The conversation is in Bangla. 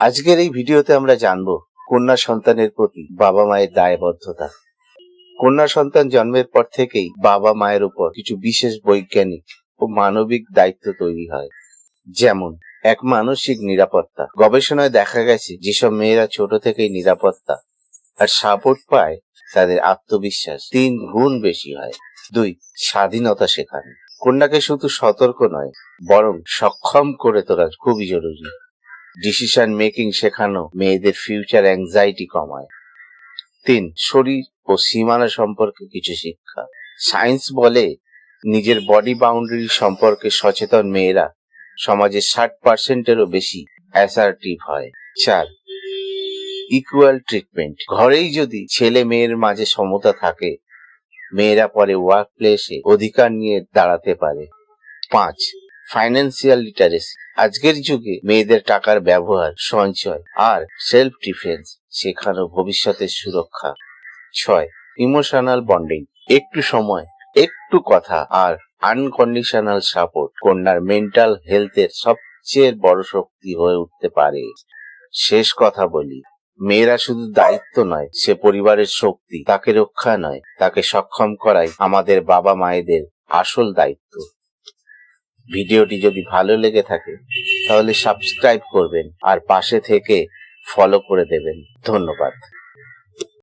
আজকের এই ভিডিওতে আমরা জানব কন্যা সন্তানের প্রতি বাবা মায়ের দায়বদ্ধতা। কন্যা সন্তান জন্মের পর থেকেই বাবা মায়ের উপর কিছু বিশেষ বৈজ্ঞানিক ও মানবিক দায়িত্ব তৈরি হয়। যেমন, এক মানসিক নিরাপত্তা। গবেষণায় দেখা গেছে যেসব মেয়েরা ছোট থেকেই নিরাপত্তা আর সাপোর্ট পায়, তাদের আত্মবিশ্বাস তিন গুণ বেশি হয়। দুই, স্বাধীনতা শেখানো। কন্যাকে শুধু সতর্ক নয়, বরং সক্ষম করে তোলা খুবই জরুরি। ডিসিশন মেকিং শেখানো মেয়েদের ফিউচার অ্যাংজাইটি কমায়। তিন, শরীর ও সীমানা সম্পর্কে কিছু শিক্ষা। সায়েন্স বলে নিজের বডি বাউন্ডারি সম্পর্কে সচেতন মেয়েরা সমাজে ষাট পার্সেন্টেরও বেশি অ্যাসার্টিভ হয়। চার ইকুয়াল ট্রিটমেন্ট ঘরেই যদি ছেলে মেয়ের মাঝে সমতা থাকে, মেয়েরা পরে ওয়ার্ক প্লেসে অধিকার নিয়ে দাঁড়াতে পারে। পাঁচ ফাইন্যান্সিয়াল লিটারেসি আজকের যুগে মেয়েদের টাকার ব্যবহার সঞ্চয় আর সেলফ ডিফেন্স শেখানো ভবিষ্যতের সুরক্ষা। ছয় ইমোশনাল বন্ডিং একটু সময়, একটু কথা আর আনকন্ডিশনাল সাপোর্ট কন্যার মেন্টাল হেলথের সবচেয়ে বড় শক্তি হয়ে উঠতে পারে। শেষ কথা বলি, মেয়েরা শুধু দায়িত্ব নয়, সে পরিবারের শক্তি, তাকে রক্ষা নয়, তাকে সক্ষম করাই আমাদের বাবা মায়েদের আসল দায়িত্ব। ভিডিওটি যদি ভালো লেগে থাকে, তাহলে সাবস্ক্রাইব করবেন আর পাশে থেকে ফলো করে দেবেন। ধন্যবাদ।